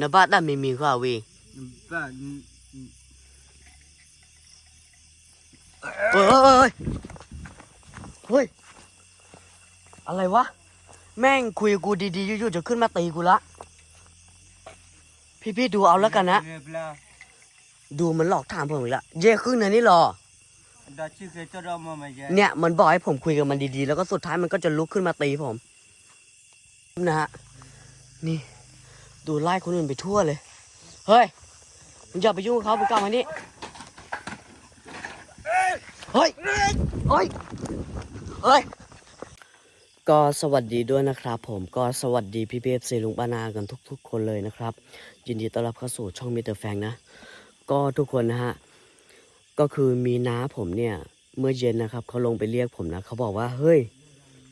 นบ้าตามีมีกว่าวีบ้าเฮ้ยเฮ้ยเฮ้ยอะไรวะ แม่งคุยกับกูดีๆอยู่ๆจะขึ้นมาตีกูละ พี่ๆดูเอาแล้วกันนะดูมันหลอกถามผมอีกละเย่ขึ้นนะนี่หรอดัชชี่เคยจะรอมาไหมจ๊ะเนี่ยมันบอกให้ผมคุยกับมันดีๆ แล้วก็สุดท้ายมันก็จะลุกขึ้นมาตีผม นะฮะ นี่ ดูไล่คนอื่นไปทั่วเลย เฮ้ยมึงอย่าไปยุ่งกับเขามึงกลับมานี่เฮ้ยเฮ้ยเฮ้ย ก็สวัสดีด้วยนะครับผมก็สวัสดีพี่เบฟซีลุงปานากันทุก ๆ คนเลยนะครับ ยินดีต้อนรับเข้าสู่ช่องมิเตอร์แฟงนะ ก็ทุกคนนะฮะ ก็คือมีน้าผมเนี่ย เมื่อเย็นนะครับเขาลงไปเรียกผมนะเขาบอกว่าเฮ้ย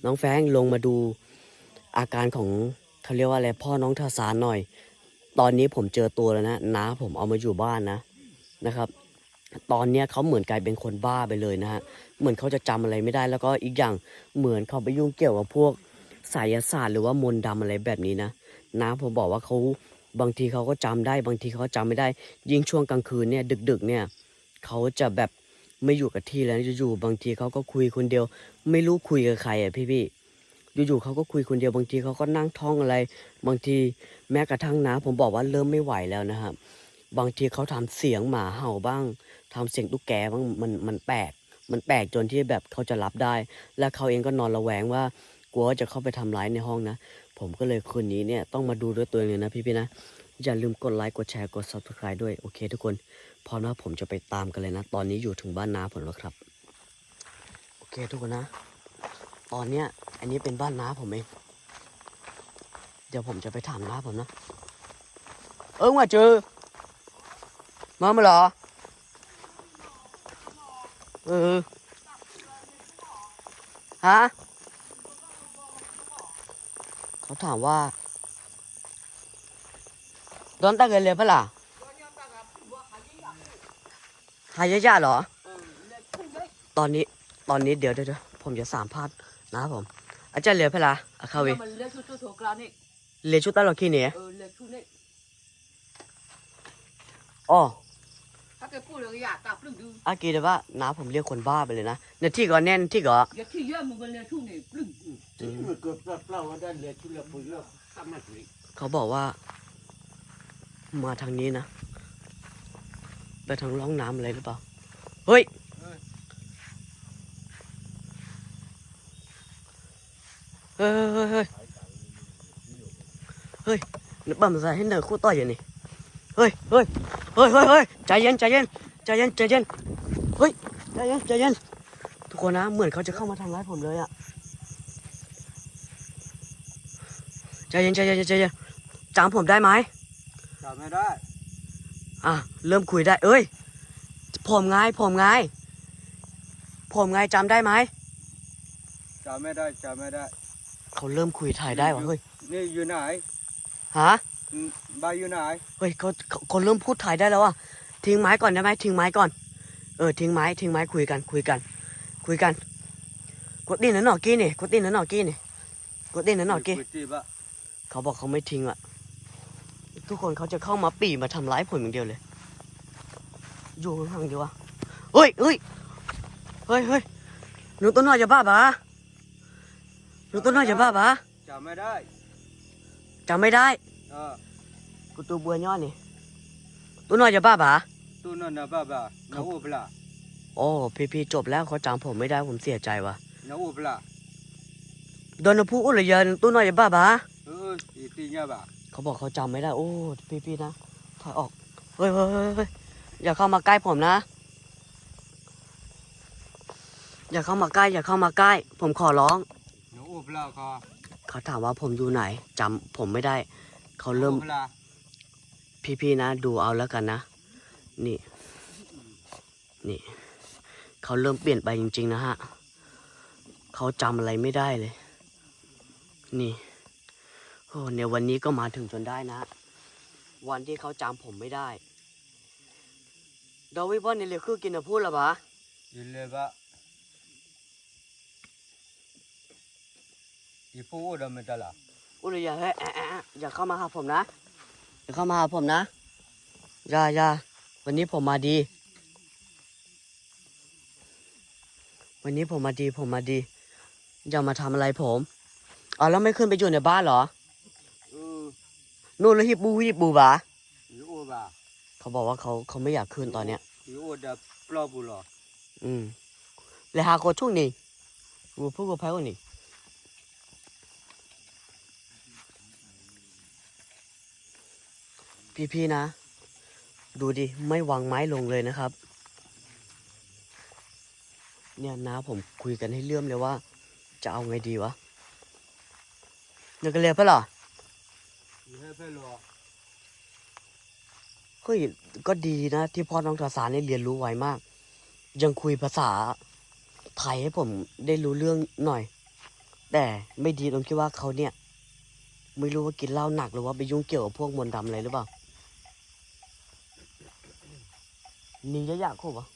น้องแฟงลงมาดูอาการของ เขาเรียกว่าอะไรพ่อน้องทาสานหน่อย ตอนนี้ผมเจอตัวแล้วนะน้าผมเอามาอยู่บ้านนะนะครับ ตอนเนี้ยเขาเหมือนกลายเป็นคนบ้าไปเลยนะฮะเหมือนเขาจะจำอะไรไม่ได้แล้วก็อีกอย่างเหมือนเขาไปยุ่งเกี่ยวกับพวกสายศาสตร์หรือว่ามนต์ดำอะไรแบบนี้นะน้าผมบอกว่าเขาบางทีเขาก็จำได้บางทีเขาก็จำไม่ได้ ยิ่งช่วงกลางคืนเนี่ยดึก ๆ เนี่ยเขาจะแบบไม่อยู่กับที่แล้วอยู่ๆบางทีเขาก็คุยคนเดียว ไม่รู้คุยกับใครอะพี่ๆ อยู่ๆเขาก็คุยคนเดียวบางทีเขาก็นั่งท่องอะไร บางทีแม้กระทั่งนะผมบอกว่าเริ่มไม่ไหวแล้วนะครับ บางทีเขาทำเสียงหมาเห่าบ้างทำเสียงตุ๊กแกบ้างมันมันแปลกมันแปลกจนที่แบบเขาจะรับได้ และเขาเองก็นอนระแวงว่ากลัวว่าจะเข้าไปทำร้ายในห้องนะ ผมก็เลยคืนนี้เนี่ยต้องมาดูด้วยตัวเองเลยนะพี่ๆนะอย่าลืมกดไลค์กดแชร์กด subscribe ด้วยโอเค ทุกคนพร้อมแล้วผมจะไปตามกันเลยนะ ตอนนี้อยู่ถึงบ้านน้าผมแล้วครับ โอเคทุกคนนะ ตอนเนี้ย อันนี้เป็นบ้านน้าผมเอง เดี๋ยวผมจะไปถามน้าผมนะ เออมาเจอ มามาเหรอ เออ ฮะ เขาถามว่าโดนตะเกินเลยปล่ะหายยากๆเหรอ ตอนนี้ ตอนนี้เดี๋ยวเดี๋ยวผมจะสามพาด นะผม อาจารย์เหลือเพลาอาคาเวมันเลือกชุดตัวโถกลานี่เลชุดตลอดขี้เนี่ยเออเลือกชุดนี่อ๋อถ้าแกพูดเลยอยากกลับเรื่องดูอากีเดี๋ยวว่าน้าผมเรียกคนบ้าไปเลยนะเนี่ยที่ก่อนแน่นที่ก่อนอย่าที่เยอะมึงก็เลือกชุดนี่ปลึ้งที่มันเกิดเปล่าว่าได้เลยที่เราปุยเราทำมาสิเขาบอกว่า มาทางนี้นะไปทางร่องน้ำอะไรหรือเปล่า เฮ้ย เฮ้ยเฮ้ยเฮ้ย เฮ้ยนึกบ้ามันใส่ให้เหนือคู่ต่อยอย่างนี้เฮ้ยเฮ้ยเฮ้ยเฮ้ยเฮ้ยใจเย็นใจเย็นใจเย็นใจเย็นเฮ้ยใจเย็นใจเย็นทุกคนนะเหมือนเขาจะเข้ามาทำร้ายผมเลยอะใจเย็นใจเย็นใจเย็นจำผมได้ไหมจำไม่ได้อะเริ่มคุยได้เอ้ยผมไงผมไงผมไงจำได้ไหมจำไม่ได้จำไม่ได้ เขาเริ่มคุยไทยได้วะเฮ้ยนี่อยู่ไหน ฮะอืมบ้านอยู่ไหนเฮ้ยเขาเขาเขาเริ่มพูดไทยได้แล้วอะทิ้งไม้ก่อนได้ไหมทิ้งไม้ก่อน เออทิ้งไม้ทิ้งไม้คุยกันคุยกัน คุยกัน กดดินนั่นหนอกี้นี่กดดินนั่นหนอกี้นี่กดดินนั่นหนอกี้กุฏิบะเขาบอกเขาไม่ทิ้งอะทุกคนเขาจะเข้ามาปีมาทำร้ายผมอย่างเดียวเลย อยู่ห่างๆดีวะเฮ้ยเฮ้ยเฮ้ยเฮ้ยหนูตัวน้อยจะบ้าปะหนูตัวน้อยจะบ้าปะจำไม่ได้ จำไม่ได้ เออ กูตัวบัวย้อนนี่ตัวน้อยจะบ้าปะตัวนั่นนะบ้าบ้าน้าอูปลาโอ้พี่พี่ๆจบแล้วเขาจำผมไม่ได้ผมเสียใจว่ะน้าอูปลาโดนพูดอุลยนตัวน้อยจะบ้าปะเอออีตีเนี่ยบ้าเขาบอกเขาจำไม่ได้ โอ้พี่พี่ๆนะถอยออกเฮ้ยเฮ้ยเฮ้ยเฮ้ยอย่าเข้ามาใกล้ผมนะ อย่าเข้ามาใกล้ อย่าเข้ามาใกล้ ผมขอร้องน้าอูปลาเขา เขาถามว่าผมอยู่ไหนจำผมไม่ได้ เขาเริ่มปลาพี่ๆนะ ดูเอาแล้วกันนะ นี่ นี่ เขาเริ่มเปลี่ยนไปจริง ๆ นะฮะ เขาจำอะไรไม่ได้เลย นี่ โอ้เนี่ยวันนี้ก็มาถึงจนได้นะ วันที่เขาจำผมไม่ได้ดาวิบอนเนี่ยเหลือคือกินอะพูดละปะอีเลบะ อีฟูดไม่ได้ละอุลยาเฮ้ยแอะแอะแอะอย่าเข้ามาหาผมนะอย่าเข้ามาหาผมนะอย่าอย่าวันนี้ผมมาดี วันนี้ผมมาดีผมมาดีอย่ามาทำอะไรผมอ๋อแล้วไม่ขึ้นไปอยู่ในบ้านเหรอเออนู่นแล้วฮิบบูฮิบบูบะอยู่โอ้บ่าเขาบอกว่าเขาเขาไม่อยากขึ้นตอนเนี้ยอยู่โอ้ดับปลอบุหรออืมเลยหาโคช่วงนี้กูพูดกับไพ่คนนี้ พี่ๆนะ ดูดิ ไม่วางไม้ลงเลยนะครับ เนี่ยนะผมคุยกันให้เลื่อมเลยว่า จะเอาไงดีวะเดี๋ยวกันเลยเพื่อเหรออยู่ให้เพื่อนรอเฮ้ยก็ดีนะ ที่พ่อน้องทาสานเนี่ยเรียนรู้ไวมาก ยังคุยภาษาไทยให้ผมได้รู้เรื่องหน่อย แต่ไม่ดีตรงที่ว่าเขาเนี่ย ไม่รู้ว่ากินเหล้าหนักหรือว่าไปยุ่งเกี่ยวกับพวกมนต์ดำอะไรหรือเปล่า นี่จะอยากคู่ปะ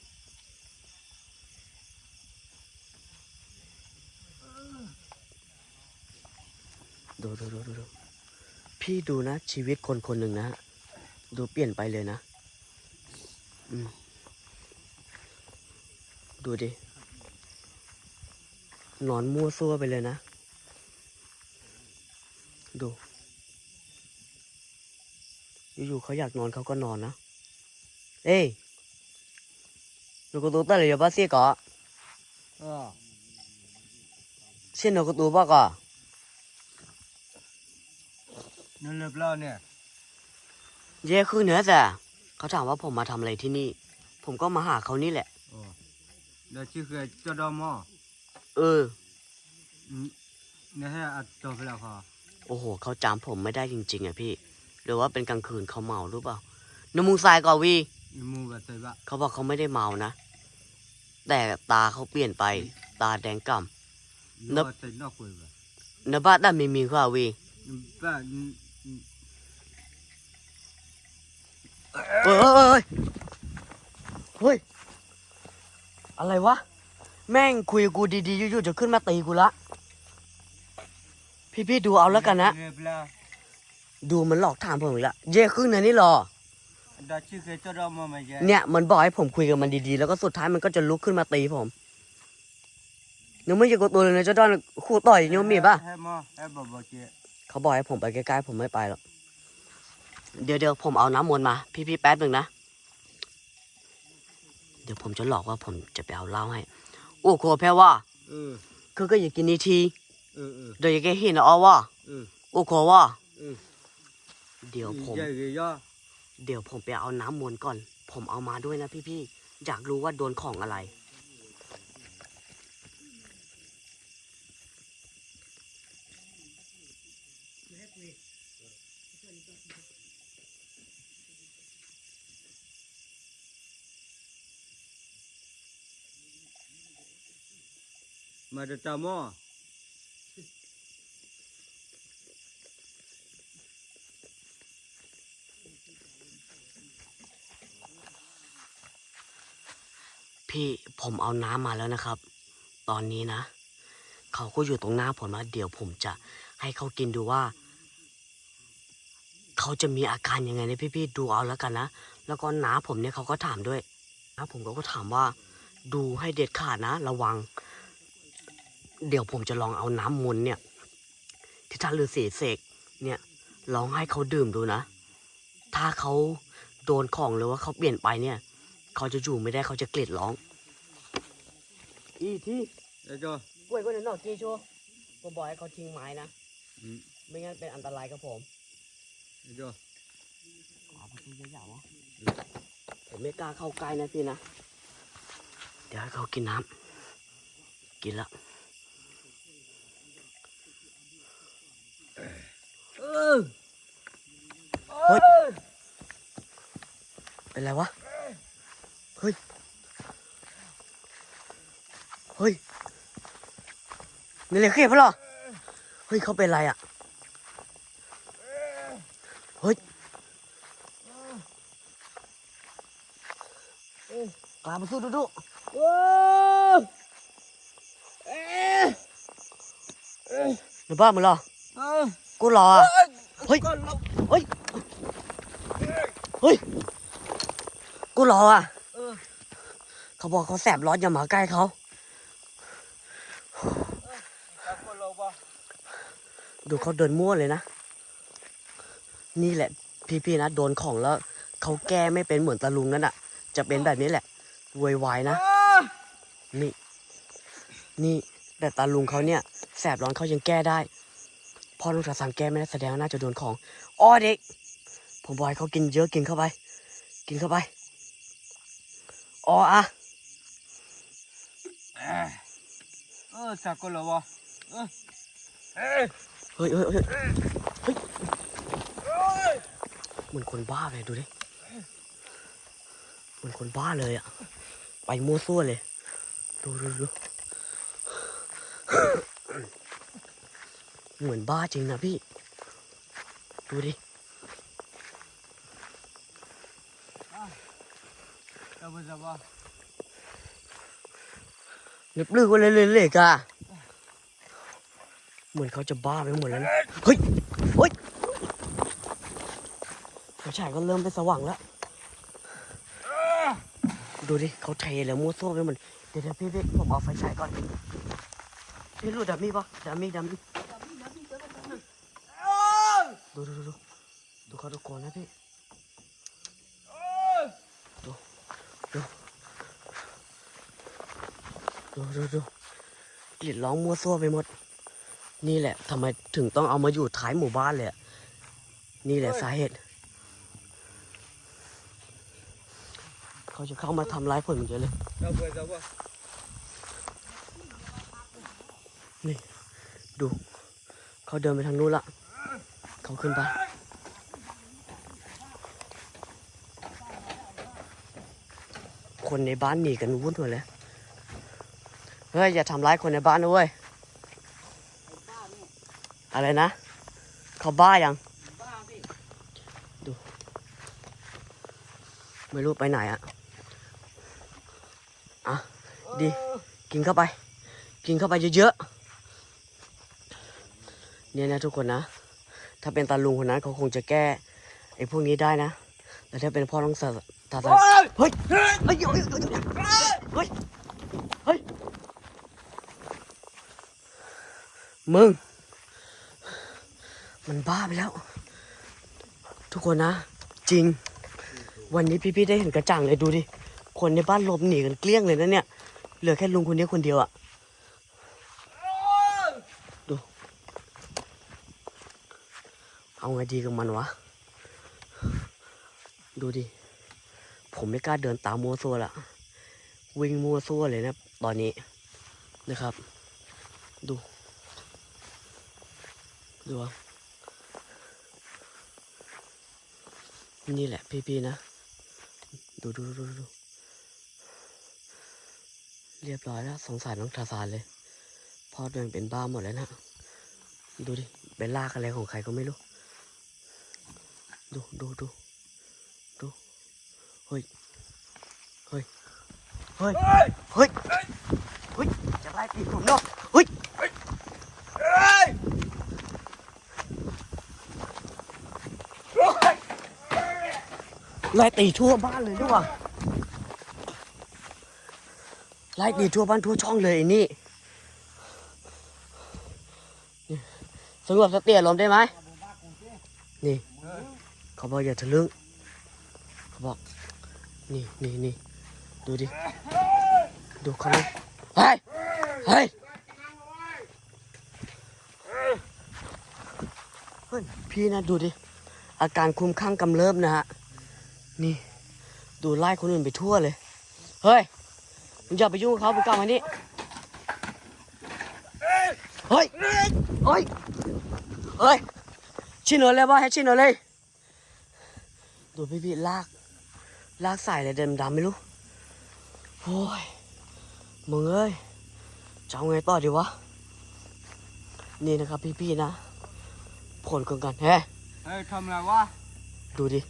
ดูดูดูดูพี่ดูนะ ชีวิตคนคนหนึ่งนะ ดูเปลี่ยนไปเลยนะดูดินอนมั่วซั่วไปเลยนะ ดู อยู่ๆเขาอยากนอนเขาก็นอนนะ เอ้ ยลูกกระตูตั้งเลยอย่าบ้าเสียก่อเออเช่นลูกกระตูบ้าก่อนั่นเลยเปล่าเนี่ยเย่คือเหนือจ้ะเขาถามว่าผมมาทำอะไรที่นี่ ผมก็มาหาเขานี่แหละโอ้แล้วชื่อคือเจ้าดอมอเอออืมเนี่ยให้อัดจบไปแล้วพอโอ้โห เขาจำผมไม่ได้จริง ๆอะพี่ หรือว่าเป็นกลางคืนเขาเมาหรือเปล่าน้ำมูกทรายก่อวีอีมูแบบใส่บะเขาบอกเขาไม่ได้เมานะ แต่ตาเขาเปลี่ยนไป ตาแดงก่อยู่นับว่าใส่นอกคุยบะำนบ้าด้ามีมีค่ะวีอืมบ้าอืมอืมเฮ้ยเฮ้ยเฮ้ยเฮ้ย อะไรวะ แม่งคุยกับกูดีๆอยู่ๆจะขึ้นมาตีกูละ พี่ๆดูเอาแล้วกันนะเลยเปล่าดูมันหลอกถามผมอีกละ เย่ขึ้นนะนี่รอดาชื่อคือ เจ้าดอมอมาเยอะเนี่ยมันบอกให้ผมคุยกับมันดีๆ แล้วก็สุดท้ายมันก็จะลุกขึ้นมาตีผมยังไม่จะกดตัวเลยนะเจ้าดอนคู่ต่อยโยมมีป่ะให้มอให้บอกบอกเจ้เขาบอกให้ผมไปใกล้ๆผมไม่ไปหรอกเดี๋ยวเดี๋ยวผมเอาน้ำมนต์มา พี่ๆแป๊บหนึ่งนะ เดี๋ยวผมจะหลอกว่าผมจะไปเอาเหล้าให้ โอ้โหแพ้ว่าเออคือก็อย่ากินนีทีเออเออเดี๋ยวอย่าแกเห็นนะอ๋อว่าเออโอ้โหว่าเออเดี๋ยวผมใหญ่ เดี๋ยวผมไปเอาน้ำมนต์ก่อน ผมเอามาด้วยนะพี่ๆ อยากรู้ว่าโดนของอะไร มาจะจามอ พี่ผมเอาน้ำมาแล้วนะครับ ตอนนี้นะ เขาก็อยู่ตรงหน้าผมนะเดี๋ยวผมจะให้เขากินดูว่า เขาจะมีอาการยังไงนะพี่ๆดูเอาแล้วกันนะ แล้วก็น้าผมเนี่ยเขาก็ถามด้วยน้าผมก็ถามว่า ดูให้เด็ดขาดนะ ระวัง เดี๋ยวผมจะลองเอาน้ำมนต์เนี่ย ที่ท่านฤาษีเสกเนี่ยลองให้เขาดื่มดูนะ ถ้าเขาโดนของหรือว่าเขาเปลี่ยนไปเนี่ย เขาจะอยู่ไม่ได้เขาจะเกลียดร้อง อีที่เดี๋ยวจ้อป่วยคนนั้นหนอกจีชัวผมบอกให้เขาทิ้งไม้นะ อืมไม่งั้นเป็นอันตรายกับผมเดี๋ยวจ้อขอประตูยาวๆวะผมไม่กล้าเข้าใกล้นะพี่นะ เดี๋ยวให้เขากินน้ำกินละเออเฮ้ยเป็นไรวะ เฮ้ย เฮ้ยนี่เลยเครียดปะเหรอเฮ้ยเขาเป็นไรอะ เฮ้ยกลามาสู้ดูดูหรือบ้ามึงเหรอกูรออะเฮ้ยเราเฮ้ย เฮ้ย กูรออะ เขาบอกเขาแสบร้อนอย่ามาใกล้เขาดูเขาเดินมั่วเลยนะ นี่แหละ พี่ๆนะโดนของแล้วเขาแก้ไม่เป็นเหมือนตาลุงนั่นอะ จะเป็นแบบนี้แหละวยวายนะ นี่ นี่แต่ตาลุงเขาเนี่ย แสบร้อนเขายังแก้ได้ พ่อลุงตาสานแก้ไม่ได้แสดงน่าจะโดนของอ้อเด็ก ผมบอยเขากินเยอะกินเข้าไป กินเข้าไปอ๋ออะ เออจับคนเราบ่เออเอ้ยเฮ้ยเฮ้ยเฮ้ยเฮ้ยเหมือนคนบ้าเลยดูดิเหมือนคนบ้าเลยอะไปมั่วซั่วเลย ดูดูดูเหมือนบ้าจริงนะพี่ ดูดิจับบ่จับบ่นึก ลึกว่าเลยเลยเลยกะเหมือนเขาจะบ้าไปหมดแล้วนะเฮ้ยเฮ้ยไฟฉายก็เริ่มไปสว่างแล้ว ดูดิเขาเทแล้วมั่วซั่วไปหมดเดี๋ยวพี่พี่ผมเอาไฟฉายก่อนพี่รู้ดับมี่ปะดับมี่ดับมี่ดูดูดูดูดูเขาตะโกนนะพี่ดูดู ดูดูดูกรีดร้องมั่วซั่วไปหมด นี่แหละทำไมถึงต้องเอามาอยู่ท้ายหมู่บ้านเลยอะนี่แหละสาเหตุ เขาจะเข้ามาทำร้ายผมเยอะเลยจับบ่จับบ่ดู เขาเดินไปทางนู้นละเขาขึ้นไปคนในบ้านหนีกันวุ่นหมดเลย เฮ้ย อย่าทำร้ายคนในบ้านนะเว้ยอะไรนะ เขาบ้ายังบ้าพี่ไม่รู้ไปไหนอะอะดีกินเข้าไป กินเข้าไปเยอะๆเนี่ยนะทุกคนนะ ถ้าเป็นตาลุงคนนั้นเขาคงจะแก้ไอ้พวกนี้ได้นะแต่ถ้าเป็นพ่อต้องสะตาตาเฮ้ยเฮ้ยเฮ้ยเฮ้ย เฮ้ย เฮ้ย มึง มันบ้าไปแล้ว ทุกคนนะ จริง วันนี้พี่ๆได้เห็นกระจ่างเลยดูดิ คนในบ้านหลบหนีกันเกลี้ยงเลยนะเนี่ย เหลือแค่ลุงคนนี้คนเดียวอะดู เอาไงดีกับมันวะ ดูดิ ผมไม่กล้าเดินตามมัวซัวละวิ่งมัวซัวเลยนะ ตอนนี้นะครับ ดู ดูเอานี่แหละพี่ๆนะ ดูดูดูดูเรียบร้อยแล้วสงสารน้องทาซานเลยพ่อเดินเป็นบ้าหมดแล้วนะ ดูดิเป็นลากอะไรของใครก็ไม่รู้ ดูดูดูดูเฮ้ยเฮ้ยเฮ้ยเฮ้ยเฮ้ยจะไล่ตีผมเนาะเฮ้ย เอ้ย ไล่ตีทั่วบ้านเลยด้วยว่ะไล่ตีทั่วบ้านทั่วช่องเลยไอ้นี่สงบสติอารมณ์ได้ไหมนี่ เขาบอกอย่าทะลึ่งเขาบอก นี่นี่นี่ดูดิ ดูเขาเลยเฮ้ยเฮ้ยพี่นะดูดิ อาการคุ้มคลั่งกำเริบนะฮะ นี่ ดูไล่คนอื่นไปทั่วเลย เฮ้ย มึงอย่าไปยุ่งกับเขามึงกลับมานี่เฮ้ย เฮ้ย เฮ้ย ชิโนเลยบ่ให้ชิโนเลย ดูพี่พี่ๆลาก ลากสายอะไรเดิมดำๆไม่รู้ โอ้ย มึงเอ้ยจะเอาไงต่อดีวะ นี่นะครับพี่พี่ๆนะ ผลของกันเฮ้ย เฮ้ยทำอะไรวะ ดูดิเฮ้ย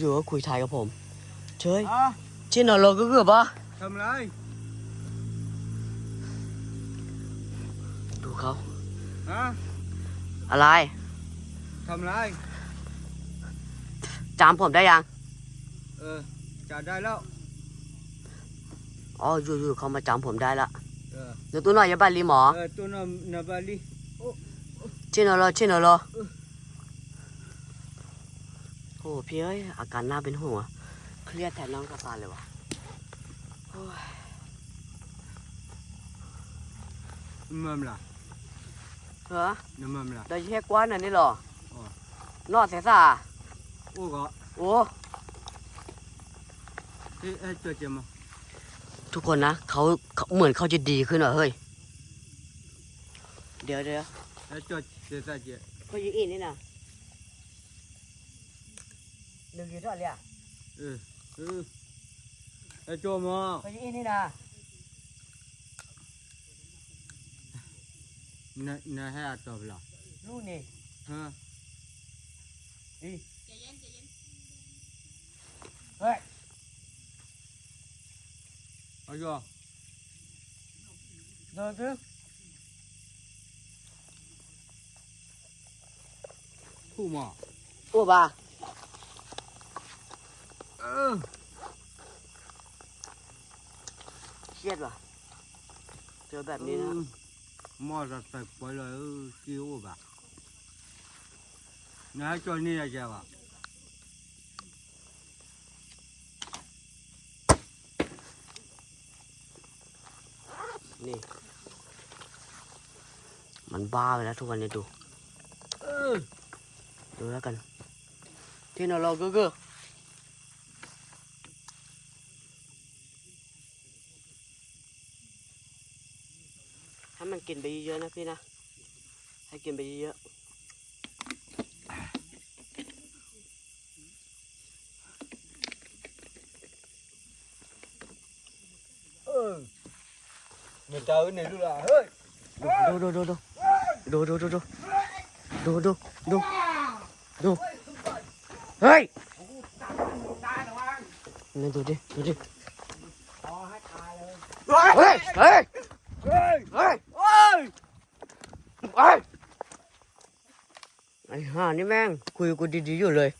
อยู่ๆก็คุยไทยกับผมเฉยอะชิโนโลก็เกือบปะทำอะไร ดูเขาฮะอะไร ทำอะไรจำผมได้ยังทเออจับได้แล้ว อ๋อ อยู่ๆเขามาจำผมได้ละเออเดี๋ยวตัวหน่อยอย่าบ้านลีหมอ เออตัวนั้นนาบาลีชินเหรอชินเหรอ โอ้พี่เอ้ยอาการน่าเป็นห่วงอะเครียดแทนน้องกระปานเลยวะโอ้ยมัมล่ะเหรอน้ำมันล่ะได้แค่กว้านอันนี้เหรออ๋อนอดเสียสาโอ้ก็โอ้เอ้ยเอ้ยตัวเจ็บมั้งทุกคนนะเขาเขาเหมือนเขาจะดีขึ้นเหรอเฮ้ย เดี๋ยวเดี๋ยวเอ้ยตัวเจ็บซะเจ็บเขายิงอินนี่นะ ลืกอยู่ด้วยเลยอะเออเออไอ้โจมอะไปอีนี่นะนน่ให้อาตอบละรู้นี่ฮะอีเฮ้ยเอาจ้ะเดินถึงผู้หมอผู้บ้า Ừ. Chết rồi. Thưa bạn đi ừ. nữa. Mò ra phải quay lại chiếu ừ, của bạn. Nói cho ni là chào bạn. Nè. Mình ba rồi đó thu gần này tụ. Ừ. Đưa ra cần. Thế nào lo gơ gơ. อะๆนะพี่นะ ให้กินไปเยอะเออเนี่ยเจอเนี่ยดูล่ะเฮ้ยๆดูดูดูดูดูดูดูดูดูดูดูดูเฮ้ยนี่ดูดิดูดิเฮ้ยเฮ้ย เฮ้ย เฮ้ย เฮ้ย เฮ้ไอ้ห่านี่แม่งคุยกูดีๆอยู่เลย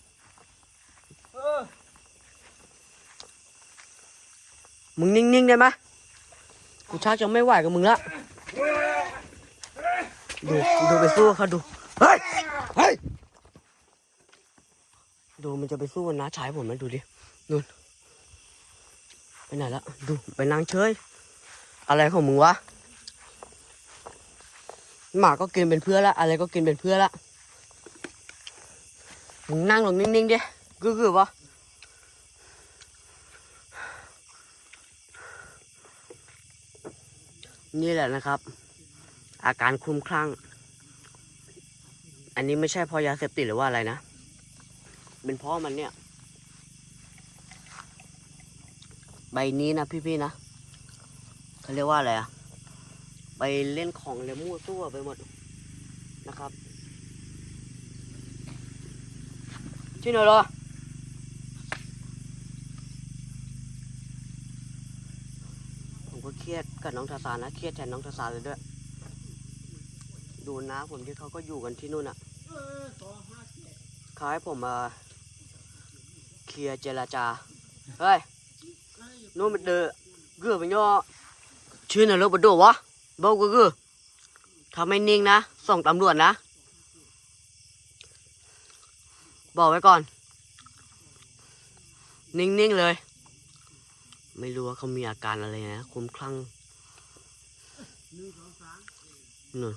มึงนิ่งๆได้ไหมกูชักจะไม่ไหวกับมึงละดูดูไปสู้เขาดูเฮ้ยเฮ้ยดูมันจะไปสู้กับน้าชายผมไหมดูดินู่นไปไหนละดูไปนั่งเฉยอะไรของมึงวะ หมาก็กินเป็นเพื่อนละ อะไรก็กินเป็นเพื่อนละ มึงนั่งลงนิ่งๆดิกึกๆวะนี่แหละนะครับ อาการคลุ้มคลั่ง อันนี้ไม่ใช่เพราะยาเสพติดหรือว่าอะไรนะ เป็นเพราะมันเนี่ย ใบนี้นะพี่ๆนะเขาเรียกว่าอะไรอะ ไปเล่นของเลยมั่วตัวไปหมดนะครับที่ไหนเหรอผมก็เครียดกับน้องทาสานนะเครียดแทนน้องทาสานเลยด้วย ดูนะผมที่เขาก็อยู่กันที่นู่นอะเขาให้ผมมาเคลียร์เจรจา เฮ้ย นู่นมันเดือเกือบไปย่อชื่อน่ะรถบดโดวะ บอกก็คือถ้าไม่นิ่งนะ ส่งตำรวจนะ บอกไว้ก่อน นิ่งๆเลย ไม่รู้ว่าเขามีอาการอะไรนะคลุ้มคลั่งนู่น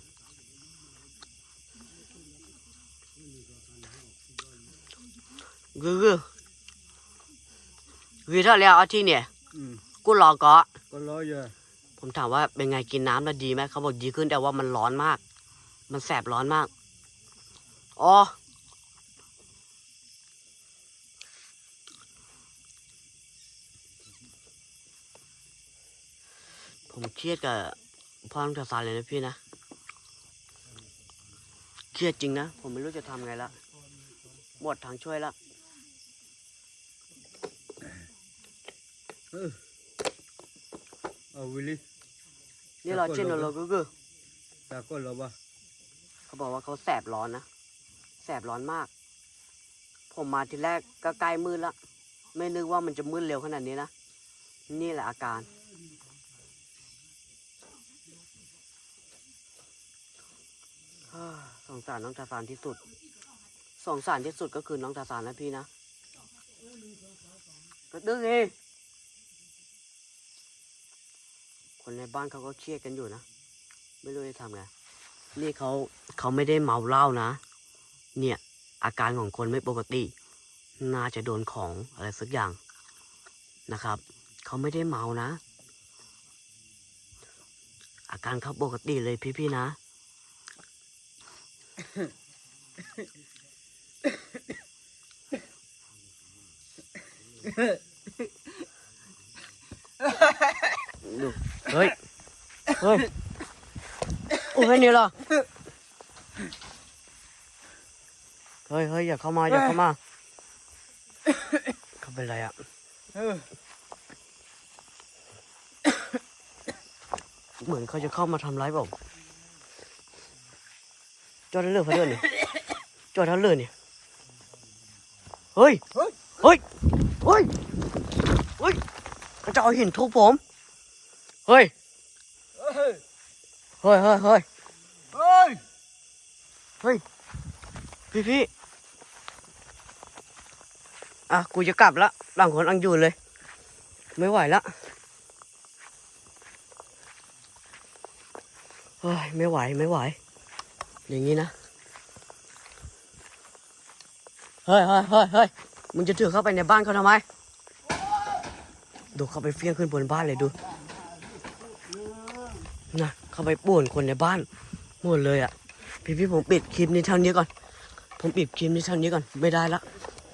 กือกือวีเท่าแล้วอาที่เนี่ยอืมกูรอก็ก็รออยู่ ผมถามว่าเป็นไงกินน้ำแล้วดีไหมเขาบอกดีขึ้นแต่ว่ามันร้อนมาก มันแสบร้อนมากอ๋อผมเครียดกับพ่อน้องทศานเลยนะพี่นะ เครียดจริงนะ ผมไม่รู้จะทำไงละหมดทางช่วยละเออเอาวิลลี่ นี่เราแล้วก็เช่นลงเราไปก็คือตาก็รอบ่เขาบอกว่าเขาแสบร้อนนะ แสบร้อนมาก ผมมาทีแรกก็ใกล้มืดละ ไม่นึกว่ามันจะมืดเร็วขนาดนี้นะ นี่แหละอาการฮ่าสงสารน้องตาซานที่สุด สงสารที่สุดก็คือน้องตาซานนะพี่นะกระดึงเอง คนในบ้านเขาก็เครียดกันอยู่นะ ไม่รู้จะทำไง นี่เขาเขาไม่ได้เมาเหล้านะ เนี่ย อาการของคนไม่ปกติ น่าจะโดนของอะไรสักอย่างนะครับ เขาไม่ได้เมานะ อาการเขาปกติเลยพี่ๆนะ ดูเฮ้ยเฮ้ยโอ้ยนี่เหรอเฮ้ยเฮ้ยอย่าเข้ามาอย่าเข้ามาเขาเป็นไรอะเหมือนเขาจะเข้ามาทำร้ายผมจอดเลือกเขาด้วยนี่จอดเลือกนี่เฮ้ยเฮ้ยเฮ้ยเฮ้ยเฮ้ยเขาจะเอาหินทุบผม เฮ้ย เฮ้ยเฮ้ยเฮ้ยเฮ้ย เฮ้ย พี่พี่อะ กูจะกลับละต่างคนต่างอยู่เลย ไม่ไหวละเฮ้ย ไม่ไหว ไม่ไหว อย่างนี้นะ เฮ้ยเฮ้ยเฮ้ยเฮ้ยมึงจะถือเข้าไปในบ้านเขาทำไม ดูเข้าไปเฟี้ยงขึ้นบนบ้านเลยดู นะเข้าไปป่วนคนในบ้านหมดเลยอะ พี่พี่ผมปิดคลิปนี้เท่านี้ก่อน ผมปิดคลิปนี้เท่านี้ก่อนไม่ได้ละ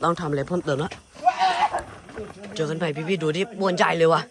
ต้องทำอะไรเพิ่มเติมละเจอกันใหม่พี่พี่ดูที่บวนใจเลยว่ะ